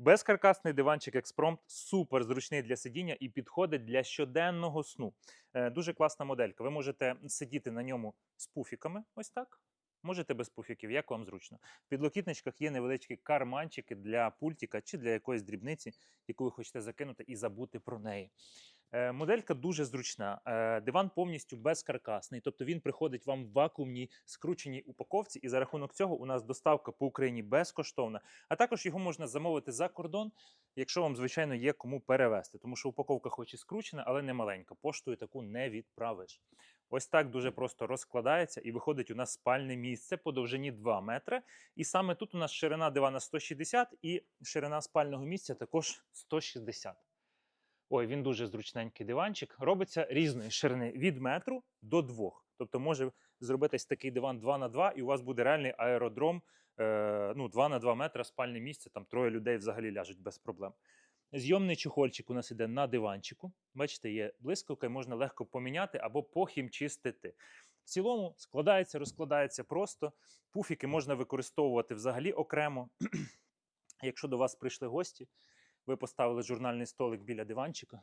Безкаркасний диванчик Експромт супер зручний для сидіння і підходить для щоденного сну. Е, Дуже класна моделька. Ви можете сидіти на ньому з пуфіками, ось так. Можете без пуфіків, як вам зручно. В підлокітничках є невеличкі карманчики для пультика чи для якоїсь дрібниці, яку ви хочете закинути і забути про неї. Е, Моделька дуже зручна. Е, Диван повністю безкаркасний, тобто він приходить вам в вакуумній скрученій упаковці, і за рахунок цього у нас доставка по Україні безкоштовна. А також його можна замовити за кордон, якщо вам, звичайно, є кому перевезти, тому що упаковка хоч і скручена, але не маленька. Поштою таку не відправиш. Ось так дуже просто розкладається і виходить у нас спальне місце по довжині 2 метри. І саме тут у нас ширина дивана 160 і ширина спального місця також 160. Ой, він дуже зручненький диванчик. Робиться різної ширини від метру до двох. Тобто може зробитись такий диван 2 на 2 і у вас буде реальний аеродром е, ну, 2 на 2 метра спальне місце, там троє людей взагалі ляжуть без проблем. Зйомний чохольчик у нас іде на диванчику. Бачите, є блискавка, і можна легко поміняти або похімчистити. В цілому складається, розкладається просто. Пуфіки можна використовувати взагалі окремо. Якщо до вас прийшли гості, ви поставили журнальний столик біля диванчика,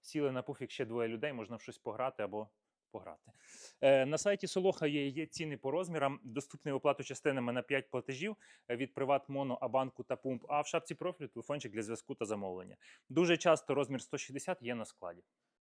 сіли на пуфік ще двоє людей, можна в щось пограти або пограти. Е, на сайті Солоха є, є ціни по розмірам, доступні оплату частинами на 5 платежів е, від Приват, Моно, Абанку та Пумп. А в шапці профілю телефончик для зв'язку та замовлення. Дуже часто розмір 160 є на складі.